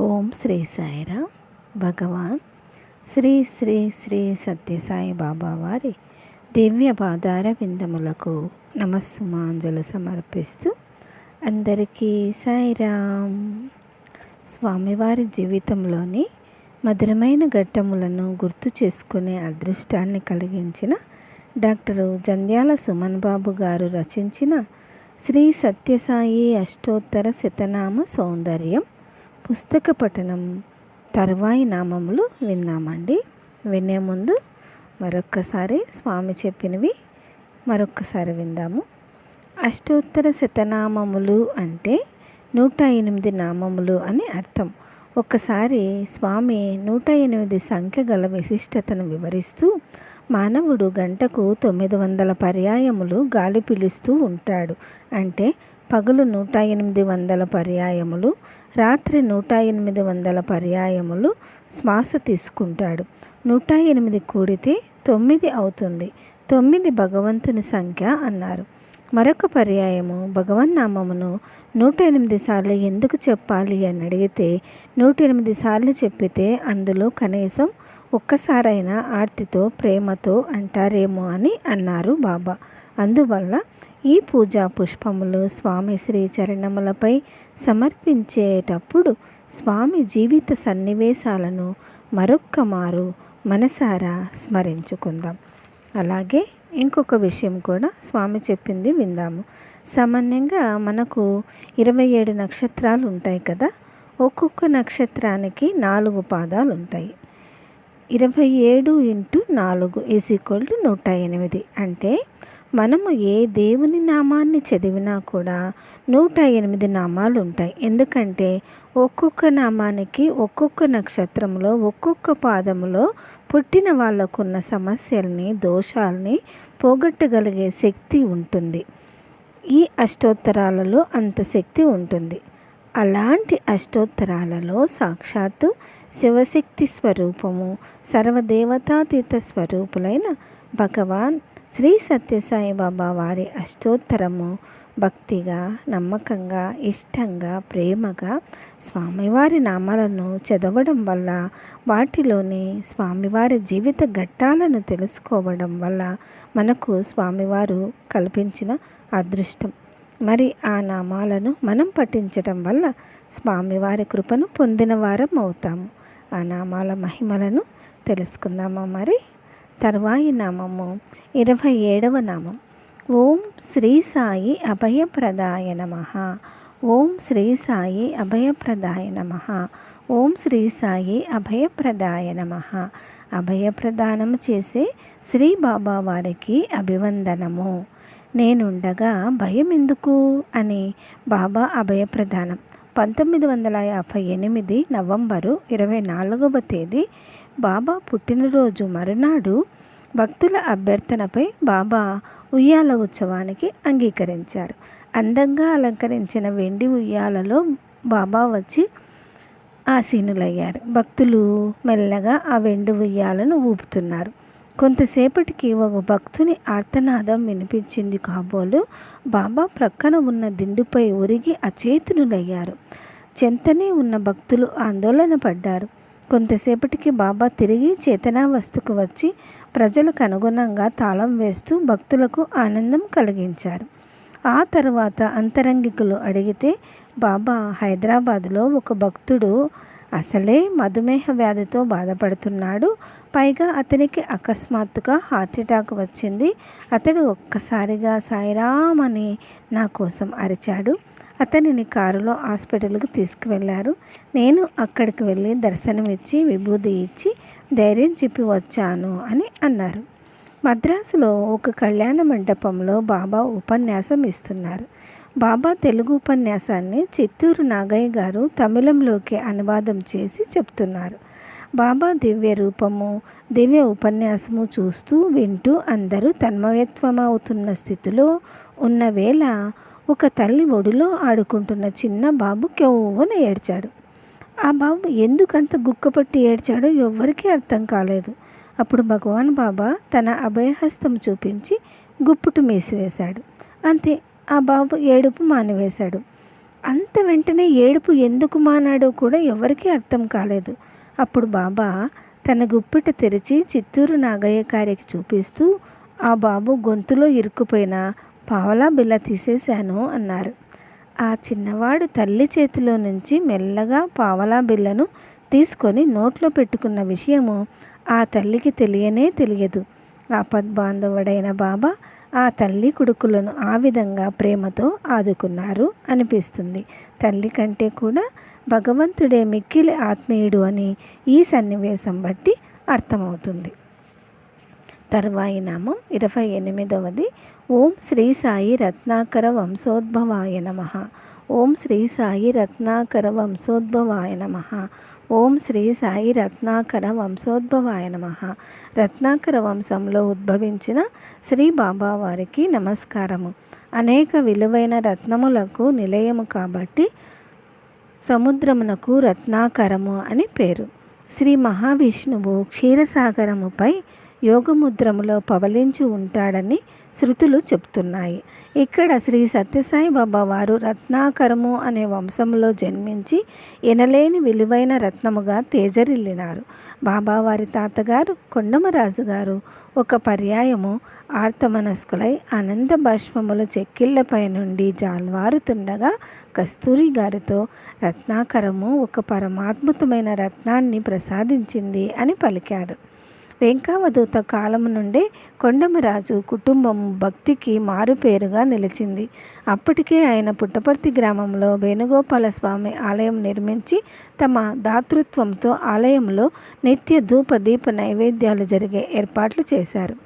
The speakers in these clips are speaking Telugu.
ఓం శ్రీ సాయిరా భగవాన్. శ్రీ శ్రీ శ్రీ సత్యసాయి బాబా వారి దివ్య పాదార విందములకు నమస్సుమాంజలు సమర్పిస్తూ అందరికీ సాయిరామ్. స్వామివారి జీవితంలోని మధురమైన ఘట్టములను గుర్తు చేసుకునే అదృష్టాన్ని కలిగించిన డాక్టర్ జంధ్యాల సుమన్ బాబు గారు రచించిన శ్రీ సత్యసాయి అష్టోత్తర శతనామ సౌందర్యం పుస్తక పఠనం తర్వాయి నామములు విన్నామండి. వినే ముందు మరొక్కసారి స్వామి చెప్పినవి మరొక్కసారి విందాము. అష్టోత్తర శతనామములు అంటే నూట ఎనిమిది నామములు అని అర్థం. ఒకసారి స్వామి నూట ఎనిమిది సంఖ్య గల విశిష్టతను వివరిస్తూ మానవుడు గంటకు తొమ్మిది వందల పర్యాయములు గాలి పిలుస్తూ ఉంటాడు. అంటే పగలు నూట ఎనిమిది వందల పర్యాయములు రాత్రి నూట ఎనిమిది వందల పర్యాయములు శ్వాస తీసుకుంటాడు. నూట ఎనిమిది కూడితే తొమ్మిది అవుతుంది. తొమ్మిది భగవంతుని సంఖ్య అన్నారు. మరొక పర్యాయము భగవన్నామమును నూట ఎనిమిది సార్లు ఎందుకు చెప్పాలి అని అడిగితే నూట ఎనిమిది సార్లు చెప్పితే అందులో కనీసం ఒక్కసారైనా ఆర్తితో ప్రేమతో అంటారేమో అని అన్నారు బాబా. అందువల్ల ఈ పూజా పుష్పములు స్వామి శ్రీ చరణములపై సమర్పించేటప్పుడు స్వామి జీవిత సన్నివేశాలను మరొక్క మారు మనసారా స్మరించుకుందాం. అలాగే ఇంకొక విషయం కూడా స్వామి చెప్పింది విందాము. సామాన్యంగా మనకు ఇరవై ఏడు నక్షత్రాలు ఉంటాయి కదా ఒక్కొక్క నక్షత్రానికి నాలుగు పాదాలు ఉంటాయి. ఇరవై ఏడు ఇంటూ నాలుగు ఈజ్ ఈక్వల్ టు నూట ఎనిమిది. అంటే మనము ఏ దేవుని నామాన్ని చదివినా కూడా నూట ఎనిమిది నామాలు ఉంటాయి ఎందుకంటే ఒక్కొక్క నామానికి ఒక్కొక్క నక్షత్రంలో ఒక్కొక్క పాదములో పుట్టిన వాళ్ళకున్న సమస్యల్ని దోషాలని పోగొట్టగలిగే శక్తి ఉంటుంది. ఈ అష్టోత్తరాలలో అంత శక్తి ఉంటుంది. అలాంటి అష్టోత్తరాలలో సాక్షాత్తు శివశక్తి స్వరూపము సర్వదేవతాతీత స్వరూపులైన భగవాన్ శ్రీ సత్యసాయి బాబా వారి అష్టోత్తరము భక్తిగా నమ్మకంగా ఇష్టంగా ప్రేమగా స్వామివారి నామాలను చదవడం వల్ల వాటిలోని స్వామివారి జీవిత ఘట్టాలను తెలుసుకోవడం వల్ల మనకు స్వామివారు కల్పించిన అదృష్టం. మరి ఆ నామాలను మనం పఠించటం వల్ల స్వామివారి కృపను పొందిన వారం అవుతాము. ఆ నామాల మహిమలను తెలుసుకుందామా మరి? తర్వాయి నామము ఇరవై ఏడవ నామం. ఓం శ్రీ సాయి అభయప్రదాయ నమ. ఓం శ్రీ సాయి అభయప్రదాయ నమ. ఓం శ్రీ సాయి అభయప్రదాయ నమ. అభయప్రదానము చేసే శ్రీ బాబా వారికి అభివందనము. నేనుండగా భయం ఎందుకు అని బాబా అభయప్రదానం. పంతొమ్మిది వందల యాభై ఎనిమిది నవంబరు ఇరవై నాలుగవ తేదీ బాబా పుట్టినరోజు మరునాడు భక్తుల అభ్యర్థనపై బాబా ఉయ్యాల ఉత్సవానికి అంగీకరించారు. అందంగా అలంకరించిన వెండి ఉయ్యాలలో బాబా వచ్చి ఆసీనులయ్యారు. భక్తులు మెల్లగా ఆ వెండి ఉయ్యాలను ఊపుతున్నారు. కొంతసేపటికి ఒక భక్తుని ఆర్తనాదం వినిపించింది కాబోలు బాబా ప్రక్కన ఉన్న దిండుపై ఒరిగి అచేతునులయ్యారు. చెంతనే ఉన్న భక్తులు ఆందోళన పడ్డారు. కొంతసేపటికి బాబా తిరిగి చేతనావస్థకు వచ్చి ప్రజలకు అనుగుణంగా తాళం వేస్తూ భక్తులకు ఆనందం కలిగించారు. ఆ తర్వాత అంతరంగికులు అడిగితే బాబా హైదరాబాదులో ఒక భక్తుడు అసలే మధుమేహ వ్యాధితో బాధపడుతున్నాడు. పైగా అతనికి అకస్మాత్తుగా హార్ట్అటాక్ వచ్చింది. అతడు ఒక్కసారిగా సాయిరామ్ అని నా కోసం అరిచాడు. అతనిని కారులో హాస్పిటల్కి తీసుకువెళ్ళారు నేను అక్కడికి వెళ్ళి దర్శనం ఇచ్చి విభూది ఇచ్చి ధైర్యం చెప్పి వచ్చాను అని అన్నారు. మద్రాసులో ఒక కళ్యాణ మండపంలో బాబా ఉపన్యాసం ఇస్తున్నారు. బాబా తెలుగు ఉపన్యాసాన్ని చిత్తూరు నాగయ్య గారు తమిళంలోకి అనువాదం చేసి చెప్తున్నారు. బాబా దివ్య రూపము దివ్య ఉపన్యాసము చూస్తూ వింటూ అందరూ తన్మయత్వమవుతున్న స్థితిలో ఉన్న వేళ ఒక తల్లి ఒడిలో ఆడుకుంటున్న చిన్న బాబు కెవ్వున ఏడ్చాడు. ఆ బాబు ఎందుకంత గుక్కపట్టి ఏడ్చాడో ఎవ్వరికీ అర్థం కాలేదు. అప్పుడు భగవాన్ బాబా తన అభయహస్తం చూపించి గుప్పుటు మీసివేశాడు. అంతే ఆ బాబు ఏడుపు మానివేశాడు. అంత వెంటనే ఏడుపు ఎందుకు మానాడో కూడా ఎవరికీ అర్థం కాలేదు. అప్పుడు బాబా తన గుప్పిట తెరిచి చిత్తూరు నాగయ్య గారికి చూపిస్తూ ఆ బాబు గొంతులో ఇరుక్కుపోయిన పావలా బిల్ల తీసేశాను అన్నారు. ఆ చిన్నవాడు తల్లి చేతిలో నుంచి మెల్లగా పావలా బిల్లను తీసుకొని నోట్లో పెట్టుకున్న విషయము ఆ తల్లికి తెలియనే తెలియదు. ఆపద్బాంధవుడైన బాబా ఆ తల్లి కొడుకులను ఆ విధంగా ప్రేమతో ఆదుకున్నారు అనిపిస్తుంది. తల్లి కంటే కూడా భగవంతుడే మిక్కిలి ఆత్మీయుడు అని ఈ సన్నివేశం బట్టి అర్థమవుతుంది. తర్వాయి నామం ఇరవై ఎనిమిదవది. ఓం శ్రీ సాయి రత్నాకర వంశోద్భవాయ నమ. ఓం శ్రీ సాయి రత్నాకర వంశోద్భవాయ నమ. ఓం శ్రీ సాయి రత్నాకర వంశోద్భవాయ నమ. రత్నాకర వంశంలో ఉద్భవించిన శ్రీ బాబా వారికి నమస్కారము. అనేక విలువైన రత్నములకు నిలయము కాబట్టి సముద్రమునకు రత్నాకరము అని పేరు. శ్రీ మహావిష్ణువు క్షీరసాగరముపై యోగముద్రములో పవలించి ఉంటాడని శృతులు చెప్తున్నాయి. ఇక్కడ శ్రీ సత్యసాయి బాబా వారు రత్నాకరము అనే వంశంలో జన్మించి ఎనలేని విలువైన రత్నముగా తేజరిల్లినారు. బాబావారి తాతగారు కొండమరాజు గారు ఒక పర్యాయము ఆర్తమనస్కులై ఆనంద బాష్పముల చెక్కిళ్ళపై నుండి జాల్వారుతుండగా కస్తూరి గారితో రత్నాకరము ఒక పరమాద్భుతమైన రత్నాన్ని ప్రసాదించింది అని పలికారు. వెంకావదూత కాలం నుండే కొండమరాజు కుటుంబం భక్తికి మారుపేరుగా నిలిచింది. అప్పటికే ఆయన పుట్టపర్తి గ్రామంలో వేణుగోపాల స్వామి ఆలయం నిర్మించి తమ దాతృత్వంతో ఆలయంలో నిత్య ధూప దీప నైవేద్యాలు జరిగే ఏర్పాట్లు చేశారు.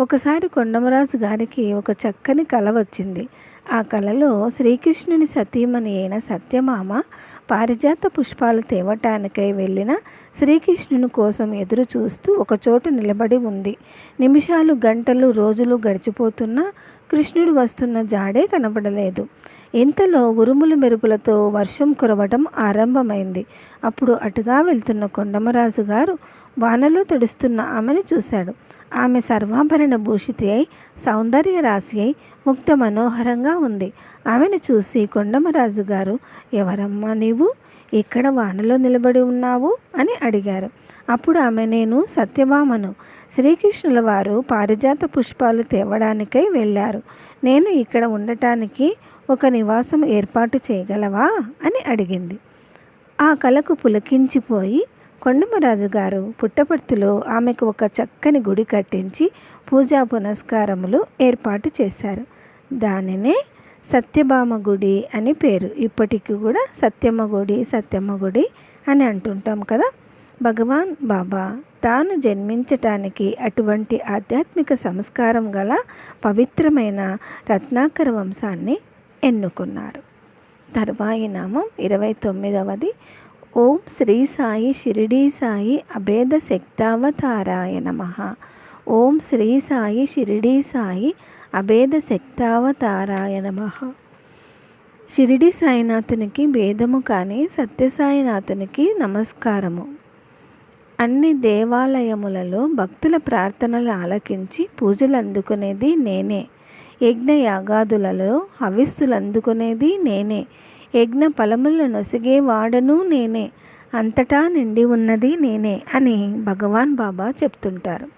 ఒకసారి కొండమరాజు గారికి ఒక చక్కని కల వచ్చింది. ఆ కళలో శ్రీకృష్ణుని సతీమణి అయిన సత్యమామ పారిజాత పుష్పాలు తేవటానికై వెళ్ళిన శ్రీకృష్ణుని కోసం ఎదురు చూస్తూ ఒకచోట నిలబడి ఉంది. నిమిషాలు గంటలు రోజులు గడిచిపోతున్నా కృష్ణుడు వస్తున్న జాడే కనబడలేదు. ఇంతలో ఉరుములు మెరుపులతో వర్షం కురవటం ఆరంభమైంది. అప్పుడు అటుగా వెళ్తున్న కొండమరాజు గారు వానలో తడుస్తున్న ఆమెను చూశాడు. ఆమె సర్వాభరణ భూషితి అయి సౌందర్య రాశి అయి ముక్త మనోహరంగా ఉంది. ఆమెను చూసి కొండమరాజు గారు ఎవరమ్మా నీవు? ఇక్కడ వానలో నిలబడి ఉన్నావు? అని అడిగారు. అప్పుడు ఆమె నేను సత్యభామను. శ్రీకృష్ణుల వారు పారిజాత పుష్పాలు తేవడానికై వెళ్ళారు. నేను ఇక్కడ ఉండటానికి ఒక నివాసం ఏర్పాటు చేయగలవా? అని అడిగింది. ఆ కలకు పులకించిపోయి కొండమరాజు గారు పుట్టపర్తిలో ఆమెకు ఒక చక్కని గుడి కట్టించి పూజా పునస్కారములు ఏర్పాటు చేశారు. దానినే సత్యభామ గుడి అని పేరు. ఇప్పటికి కూడా సత్యమ్మ గుడి సత్యమ్మ గుడి అని అంటుంటాం కదా. భగవాన్ బాబా తాను జన్మించటానికి అటువంటి ఆధ్యాత్మిక సంస్కారం గల పవిత్రమైన రత్నాకర వంశాన్ని ఎన్నుకున్నారు. తర్వాయి నామం ఇరవై తొమ్మిదవది. ఓం శ్రీ సాయి షిరిడీ సాయి అభేద శక్తావతారాయ నమ. ఓం శ్రీ సాయి షిరిడీ సాయి అభేద శక్తావతారాయ నమ. షిరిడి సాయినాథునికి భేదము కానీ సత్యసాయినాథునికి నమస్కారము. అన్ని దేవాలయములలో భక్తుల ప్రార్థనలు ఆలకించి పూజలు అందుకునేది నేనే. యజ్ఞ యాగాదులలో హవిస్సులు అందుకునేది నేనే. యజ్ఞ ఫలములను నొసిగేవాడను నేనే. అంతటా నిండి ఉన్నది నేనే అని భగవాన్ బాబా చెప్తుంటారు.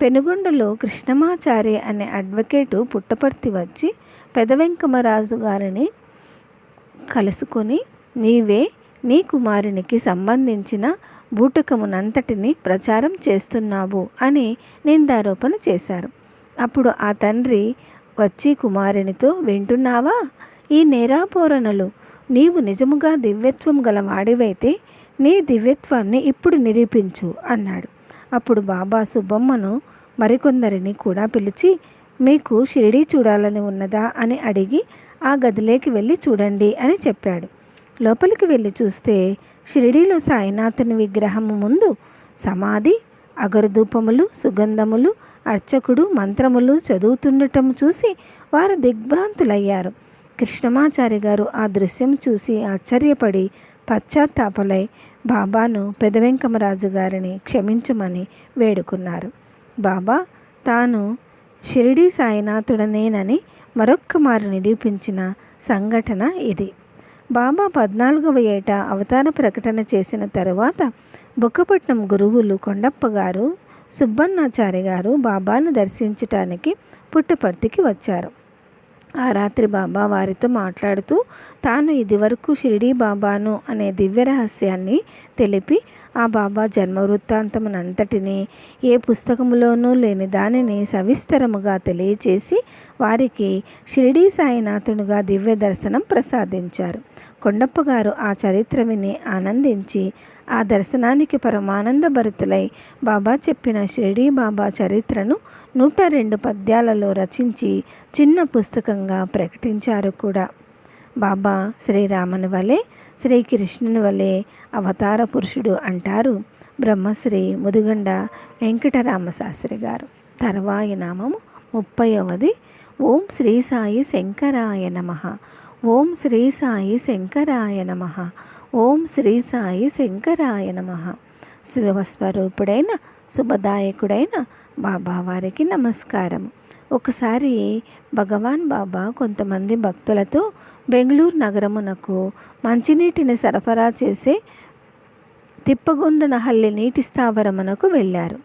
పెనుగొండలో కృష్ణమాచారి అనే అడ్వకేటు పుట్టపర్తి వచ్చి పెదవెంకమరాజు గారిని కలుసుకొని నీవే నీ కుమారునికి సంబంధించిన బూటకమునంతటిని ప్రచారం చేస్తున్నావు అని నిందారోపణ చేశారు. అప్పుడు ఆ తండ్రి వచ్చి కుమారునితో వింటున్నావా? ఈ నేరాపోరణలు నీవు నిజముగా దివ్యత్వం గల వాడివైతే నీ దివ్యత్వాన్ని ఇప్పుడు నిరూపించు అన్నాడు. అప్పుడు బాబా సుబ్బమ్మను మరికొందరిని కూడా పిలిచి మీకు షిరిడీ చూడాలని ఉన్నదా? అని అడిగి ఆ గదిలోకి వెళ్ళి చూడండి అని చెప్పాడు. లోపలికి వెళ్ళి చూస్తే షిరిడీలో సాయినాథుని విగ్రహము ముందు సమాధి అగరధూపములు సుగంధములు అర్చకుడు మంత్రములు చదువుతుండటం చూసి వారు దిగ్భ్రాంతులయ్యారు. కృష్ణమాచారి గారు ఆ దృశ్యం చూసి ఆశ్చర్యపడి పశ్చాత్తాపలై బాబాను పెదవెంకమరాజు గారిని క్షమించమని వేడుకున్నారు. బాబా తాను షిరిడీ సాయినాథుడనేనని మరొక్క మారు నిరూపించిన సంఘటన ఇది. బాబా పద్నాలుగవ ఏట అవతార ప్రకటన చేసిన తరువాత బుక్కపట్నం గురువులు కొండప్ప గారు సుబ్బన్నాచారి గారు బాబాను దర్శించటానికి పుట్టపర్తికి వచ్చారు. ఆ రాత్రి బాబా వారితో మాట్లాడుతూ తాను ఇదివరకు షిరిడీ బాబాను అనే దివ్య రహస్యాన్ని తెలిపి ఆ బాబా జన్మ వృత్తాంతమునంతటిని ఏ పుస్తకములోనూ లేని దానిని సవిస్తరముగా తెలియచేసి వారికి షిరిడీ సాయినాథునిగా దివ్య దర్శనం ప్రసాదించారు. కొండప్ప గారు ఆ చరిత్ర విని ఆనందించి ఆ దర్శనానికి పరమానంద భరితులై బాబా చెప్పిన షిరిడీ బాబా చరిత్రను నూట రెండు పద్యాలలో రచించి చిన్న పుస్తకంగా ప్రకటించారు కూడా. బాబా శ్రీరాముని వలె శ్రీకృష్ణుని వలె అవతార పురుషుడు అంటారు బ్రహ్మశ్రీ ముదుగండ వెంకటరామ శాస్త్రి గారు. తర్వాయి నామము ముప్పైవది. ఓం శ్రీ సాయి శంకరాయ నమ. ఓం శ్రీ సాయి శంకరాయ నమ. ఓం శ్రీ సాయి శంకరాయ నమ. శివస్వరూపుడైన శుభదాయకుడైన బాబా వారికి నమస్కారం. ఒకసారి భగవాన్ బాబా కొంతమంది భక్తులతో బెంగళూరు నగరమునకు మంచినీటిని సరఫరా చేసే తిప్పగుండనహల్లి నీటి స్థావరమునకు వెళ్ళారు.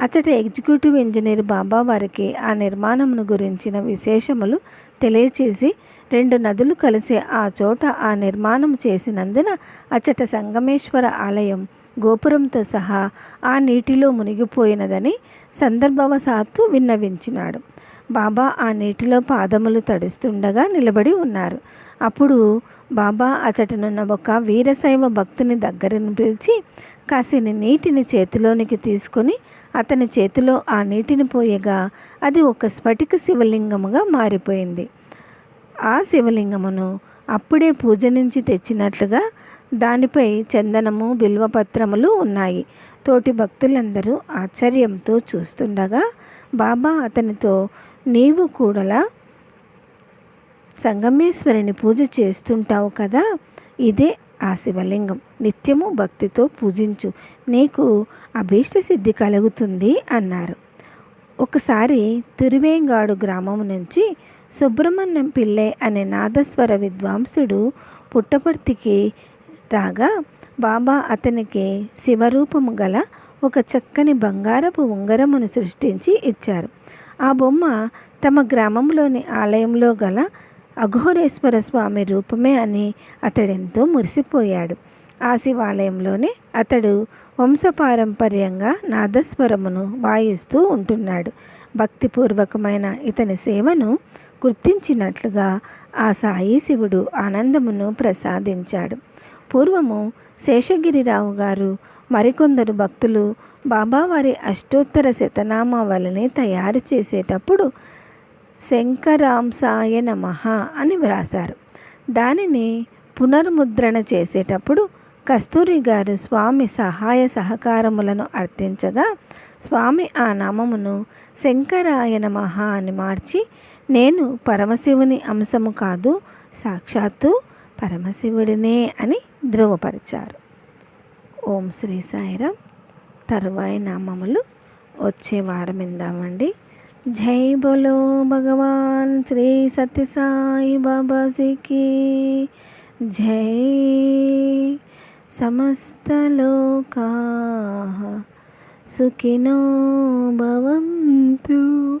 అచ్చట ఎగ్జిక్యూటివ్ ఇంజనీర్ బాబా వారికి ఆ నిర్మాణమును గురించిన విశేషములు తెలియచేసి రెండు నదులు కలిసే ఆ చోట ఆ నిర్మాణం చేసినందున అచ్చట సంగమేశ్వర ఆలయం గోపురంతో సహా ఆ నీటిలో మునిగిపోయినదని సందర్భవశాత్తు విన్నవించినాడు. బాబా ఆ నీటిలో పాదములు తడుస్తుండగా నిలబడి ఉన్నారు. అప్పుడు బాబా అచటనున్న ఒక వీరశైవ భక్తుని దగ్గరను పిలిచి కాసిని నీటిని చేతిలోనికి తీసుకొని అతని చేతిలో ఆ నీటిని పోయగా అది ఒక స్ఫటిక శివలింగముగా మారిపోయింది. ఆ శివలింగమును అప్పుడే పూజ నుంచి తెచ్చినట్లుగా దానిపై చందనము బిల్వపత్రములు ఉన్నాయి. తోటి భక్తులందరూ ఆశ్చర్యంతో చూస్తుండగా బాబా అతనితో నీవు కూడా సంగమేశ్వరిని పూజ చేస్తుంటావు కదా? ఇదే ఆ శివలింగం. నిత్యము భక్తితో పూజించు. నీకు అభీష్ట సిద్ధి కలుగుతుంది అన్నారు. ఒకసారి తిరువేంగాడు గ్రామం నుంచి సుబ్రహ్మణ్యం పిల్లె అనే నాదస్వర విద్వాంసుడు పుట్టపర్తికి రాగా బాబా అతనికి శివరూపము గల ఒక చక్కని బంగారపు ఉంగరమును సృష్టించి ఇచ్చారు. ఆ బొమ్మ తమ గ్రామంలోని ఆలయంలో గల అఘోరేశ్వర స్వామి రూపమే అని అతడెంతో మురిసిపోయాడు. ఆ శివాలయంలోనే అతడు వంశపారంపర్యంగా నాదస్వరమును వాయిస్తూ ఉంటున్నాడు. భక్తిపూర్వకమైన ఇతని సేవను గుర్తించినట్లుగా ఆ సాయి శివుడు ఆనందమును ప్రసాదించాడు. పూర్వము శేషగిరిరావు గారు మరికొందరు భక్తులు బాబావారి అష్టోత్తర శతనామావళిని తయారు చేసేటప్పుడు శంకరాంసాయ నమ అని వ్రాశారు. దానిని పునర్ముద్రణ చేసేటప్పుడు కస్తూరి గారు స్వామి సహాయ సహకారములను అర్థించగా స్వామి ఆ నామమును శంకరాయ నమ అని మార్చి నేను పరమశివుని అంశము కాదు సాక్షాత్తు పరమశివుడినే అని ధృవపరిచారు ఓం శ్రీ సాయిరామ్ తరువాయి నామములు వచ్చే వారం ఇందామండి జై బోలో భగవాన్ శ్రీ సత్య సాయి బాబాజీకి. జై సమస్తలోకా సుఖినో భవంతు.